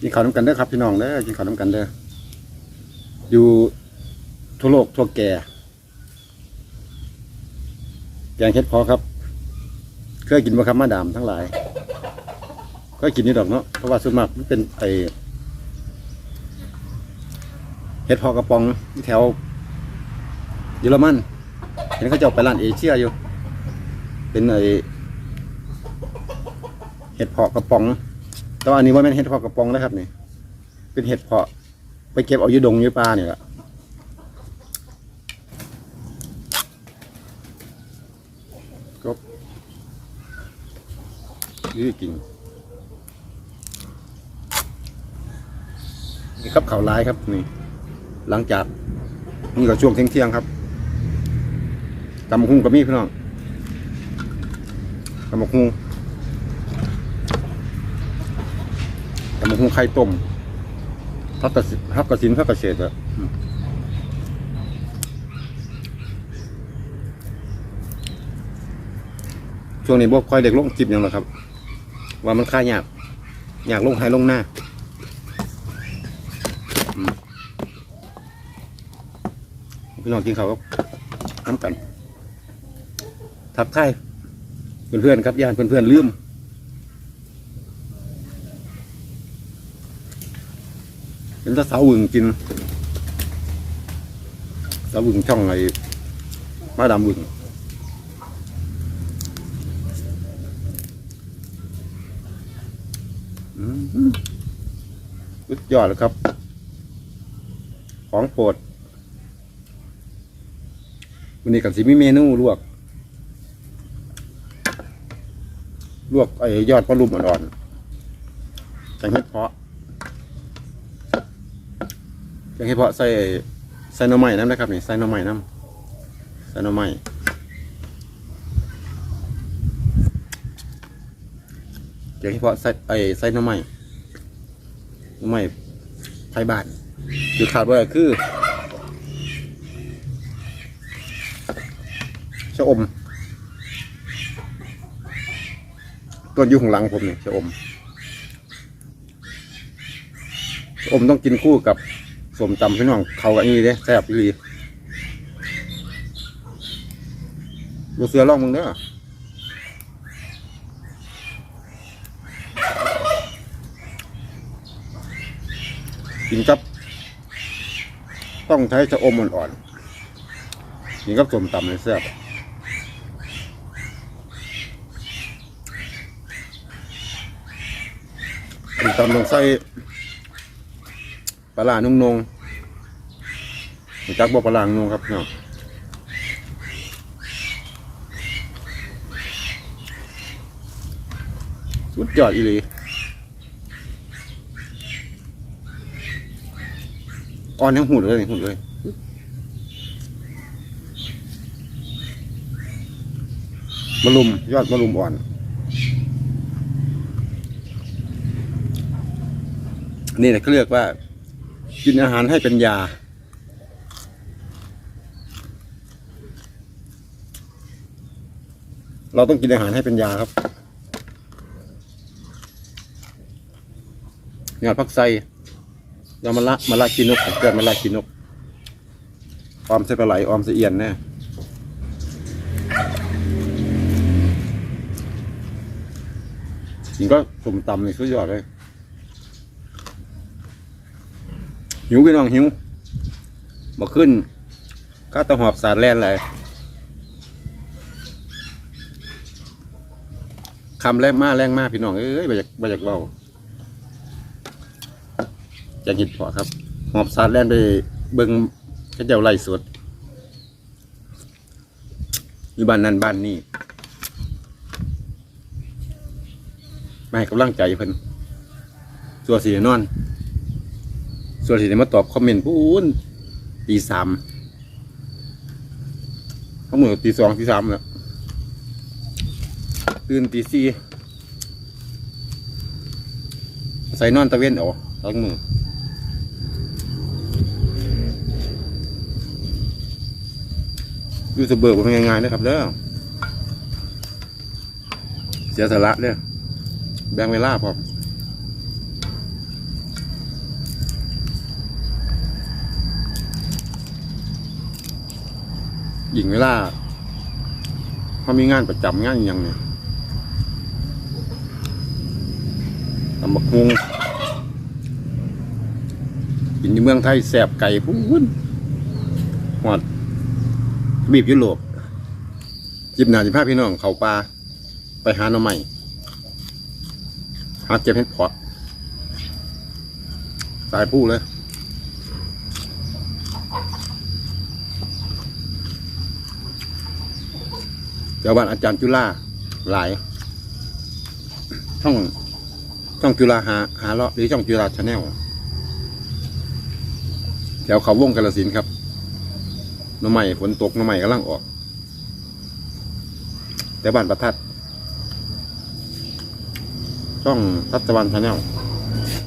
กินข้าวน้ำกันเด้อครับพี่น้องเด้อกินข้าวน้ำกันเด้ออยู่ทั่วโลกทั่วแก่แกงเฮ็ดพอครับ เคยกินบ่ครับมาดามทั้งหลายก็กินนี่ดอกเนาะเพราะว่าส่วนมากมันเป็นไอเฮ็ดพอกระป๋องที่แถวเยอรมันเห็นเขาจะเอาไปร้านเอเชียอยู่ เป็นไอเห็ดพาะกระป๋อง แต่ว่าอันนี้ว่าแม่นเห็ดเพาะกระป๋องนะครับนี่ เป็นเห็ดเพาะ ไปเก็บเอาอยู่ดงอยู่ป่าเนี่ยแหละก็ยื้อกินนี่ครับเขาวร้ายครับนี่ หลังจากนี่ก็ช่วงเที่ยงๆครับตำหุ้งกับมีพี่น้องตำหุ้งตำ หุงไข่ต้มพักกระสิพักกระสินพักกระเฉดอะช่วงนี้บ่ค่อยเด็กลงจิบอย่างหรอครับ ว่ามันค่ายากอยากลงไฮลงหน้าพี่น้องกินข้าวครับน้ำกัน ทักทายเพื่อนๆครับญาติเพื่อนๆลืม เป็นตาสาวึงกินสาวึงช่องไอ้มาดามึงอืมสุดยอดเลยครับ ของโปรดวันนี้กับสิมีเมนูลวก ลวกไอ้ยอดปลาลุ่มอ่อนๆแกงเห็ดเพาะ แกงเห็ดเพาะใส่ใส่หน่อไม้น้ำนะครับนี่ใส่หน่อไม้น้ำใส่หน่อไม้แกงเห็ดเพาะใส่ไอ้ใส่หน่อไม้หน่อไม้ไทยบ้านคือขาดว่าคือชะอมต้นอยู่ของหลังผมเนี่ยชะอมชะอมต้องกินคู่กับ สมตำพี่น้องเขากันนี่เด้แซ่บอีหลีดูเสือล่องมึงเด้อกินกับ ต้องใช้ชะอมอ่อนๆกินกับสมตำเลยแซ่บสมตำลงใส่ ลาร้านุ่งนงๆจักบ่ปลาลางนูครับเนาะสุดยอดอีหลีอ่อนทั้งหุ่นเลยหุ่นเลยมะลุมยอดมะลุมอ่อน นี่แหละเขาเรียกว่า กินอาหารให้เป็นยา เราต้องกินอาหารให้เป็นยาครับยอดพักไซยอดมะละมะละกินนกเกิดมะละกินนกออมใส่ปลาไหลออมใส่เอียนแน่จริงก็สมตำนี่สุดยอดเลย หิวพี่น้องหิวมาขึ้นข้าตะหอบสารแล่นเลยคำแรงมากแรงมากพี่น้องเอ้ยบาจากบาจากเบาจากหิดพอครับ หอบสารแล่นไปเบิ้งเขาเจ้าไล่สดอยู่บ้านนั้นบ้านนี้ไม่กำลังใจเพิ่นสัวสีนอน ส่วนที่ได้มาตอบคอมเมนต์พูนตีสามเขาเหมือตีสองตีสามแล้วตื่นตีสี่ใส่นอนตะเวนเอาทั้งมือยูทูบเบอร์เป็นง่ายๆนะครับเด้อเสียสละเด้อแบ่งเวลาพร้อ ยิ่งเวลาเขามีงานประจำงานอย่างเนี่ยตำบักฮุงกินในเมืองไทยแสบไก่พูนหอดบีบยุโรปจิบหนาจิบผ้าพี่น้องเขาปลาไปหาหน่อใหม่หาเจ็บเห็ดพาะสายผู้เลย เจ้าบ้านอาจารย์จุฬาหลาย ช่องช่องจุฬาหาหาเลาะหรือช่องจุฬาชาแนลแถวเขาวงกาลสินธุ์ครับน้ำใหม่ฝนตกน้ำใหม่กำลังออก แต่บ้านประทัดช่องทัศวรรณชาแนล